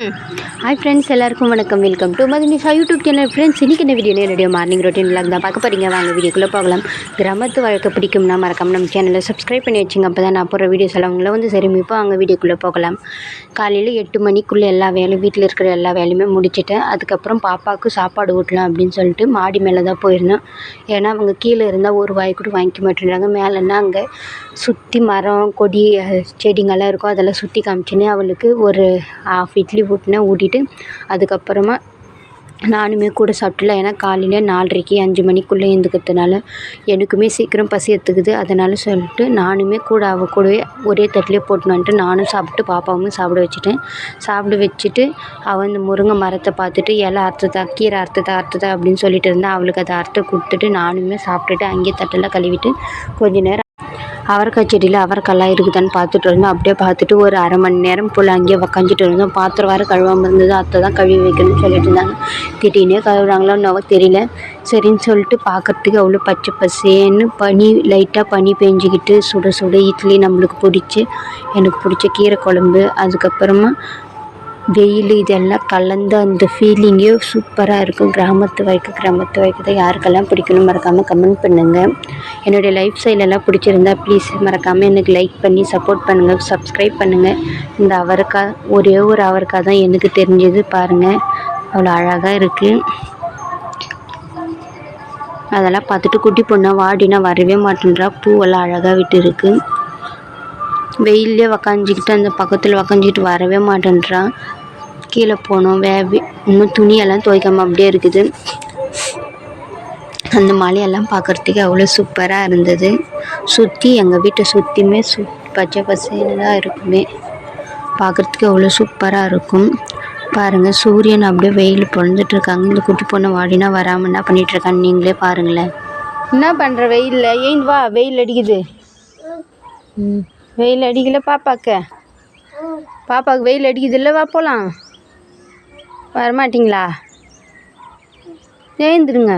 Hi friends எல்லாருக்கும் வணக்கம். Welcome to Madhunisha YouTube channel friends இன்றைக்கி என்ன வீடியோ என்னுடைய மார்னிங் ரொட்டீன் விளாக் தான் பார்க்க போகிறீங்க வாங்க வீடியோக்குள்ளே போகலாம். கிராமத்து வாழ்க்கை பிடிக்கும்னா மறக்காம நம்ம சேனலை சப்ஸ்கிரைப் பண்ணி வச்சுங்க. அப்போ தான் நான் போகிற வீடியோஸ் எல்லாம் உங்களை வந்து சரிமிப்போ. அங்கே வீடியோக்குள்ளே போகலாம். காலையில் எட்டு மணிக்குள்ளே எல்லா வேலையும் வீட்டில் இருக்கிற எல்லா வேலையுமே முடிச்சுட்டேன். அதுக்கப்புறம் பாப்பாவுக்கு சாப்பாடு ஊட்டலாம் அப்படின்னு சொல்லிட்டு மாடி மேலே தான் போயிருந்தேன் ஏன்னா அவங்க கீழே இருந்தால் ஒரு வாய் கூட வாங்கிக்க மாட்டேங்கிறாங்க மேலேன்னா அங்கே சுற்றி மரம் கொடி செடிங்கெல்லாம் இருக்கும். அதெல்லாம் சுற்றி காமிச்சின்னு அவளுக்கு ஒரு ஆஃப் இட்லி ஊட்டினேன் ஊட்டிட்டு அதுக்கப்புறமா நானுமே கூட சாப்பிடல ஏன்னா காலையில் நாலரைக்கு அஞ்சு மணிக்குள்ளே எழுந்துக்கிறதுனால எனக்குமே சீக்கிரம் பசி எடுத்துக்குது. அதனால சொல்லிட்டு நானுமே கூட அவ கூடவே ஒரே தட்டிலே போட்டுன்னு வந்துட்டு நானும் சாப்பிட்டு பாப்பாவும் சாப்பிட வச்சுட்டேன். சாப்பிட வச்சுட்டு அவள் அந்த முருங்கை மரத்தை பார்த்துட்டு இலை அறுத்துதா கீரை அறுத்துதா அறுத்துதா அப்படின்னு சொல்லிட்டு இருந்தா அவளுக்கு அதை அறுத்து கொடுத்துட்டு நானுமே சாப்பிட்டுட்டு அங்கேயே தட்டெல்லாம் கழுவிட்டு கொஞ்ச நேரம் அவரைக்காய் செடியில் அவரைக்காய்லாம் இருக்குதான்னு பார்த்துட்டு இருந்தோம். அப்படியே பார்த்துட்டு ஒரு அரை மணி நேரம் போல் அங்கேயே உக்காந்துட்டு இருந்தோம். பாத்திரம் வேறு கழுவாமல் இருந்தது. அத்தை தான் கழுவி வைக்கணும்னு சொல்லிட்டு இருந்தாங்க. திடீர்னே கழுவுறாங்களோ என்னவோ தெரியல. சரின்னு சொல்லிட்டு பார்க்கறதுக்கு அவ்வளோ பச்சை பசேன்னு பனி லைட்டாக பனி பெஞ்சிக்கிட்டு சுட சுட இட்லி நம்மளுக்கு பிடிச்சி எனக்கு பிடிச்ச கீரை குழம்பு. அதுக்கப்புறமா வெயில் இதெல்லாம் கலந்த அந்த ஃபீலிங்கே சூப்பராக இருக்கும். கிராமத்து வாழ்க்கை கிராமத்து வாழ்க்கை தான் யாருக்கெல்லாம் பிடிக்கணும் மறக்காமல் கமெண்ட் பண்ணுங்கள் என்னுடைய லைஃப் ஸ்டைலெல்லாம் பிடிச்சிருந்தா ப்ளீஸ் மறக்காமல் எனக்கு லைக் பண்ணி சப்போர்ட் பண்ணுங்கள் சப்ஸ்கிரைப் பண்ணுங்கள் இந்த அவரைக்காய் ஒரே ஒரு அவரைக்காய் தான் எனக்கு தெரிஞ்சது பாருங்கள் அவ்வளோ அழகாக இருக்குது அதெல்லாம் பார்த்துட்டு குட்டி பொண்ணை வாடினா வரவே மாட்டேன்றா. பூவெல்லாம் அழகாக விட்டு இருக்கு. வெயிலே உக்காஞ்சிக்கிட்டு அந்த பக்கத்தில் உக்காஞ்சிக்கிட்டு வரவே மாட்டேன்றான் கீழே போனோம். வே இன்னும் துணியெல்லாம் துவைக்காம அப்படியே இருக்குது. அந்த மலையெல்லாம் பார்க்குறதுக்கு அவ்வளோ சூப்பராக இருந்தது. சுற்றி எங்கள் வீட்டை சுற்றியுமே சு பச்சை பசேன்னு தான் இருக்குமே. பார்க்குறதுக்கு அவ்வளோ சூப்பராக இருக்கும். பாருங்கள் சூரியன் அப்படியே வெயில் பொழுந்துட்டு இருக்காங்க. இந்த குட்டி பொண்ணு வாடினா வராமல் என்ன பண்ணிகிட்ருக்கான்னு நீங்களே பாருங்களேன். என்ன பண்ணுற வெயிலில்? ஏன் வா வெயில் அடிக்குது. ம் வெயில் அடிக்கல பாப்பாக்க. பாப்பாவுக்கு வெயில் அடிக்குது. வா போகலாம் வரமாட்டிங்களா? எழுந்துருங்க.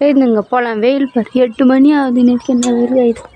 எழுந்துங்க போகலாம் வெயில் பாரு. எட்டு மணி ஆகுது நேற்று என்ன வெயில் ஆயிடுச்சு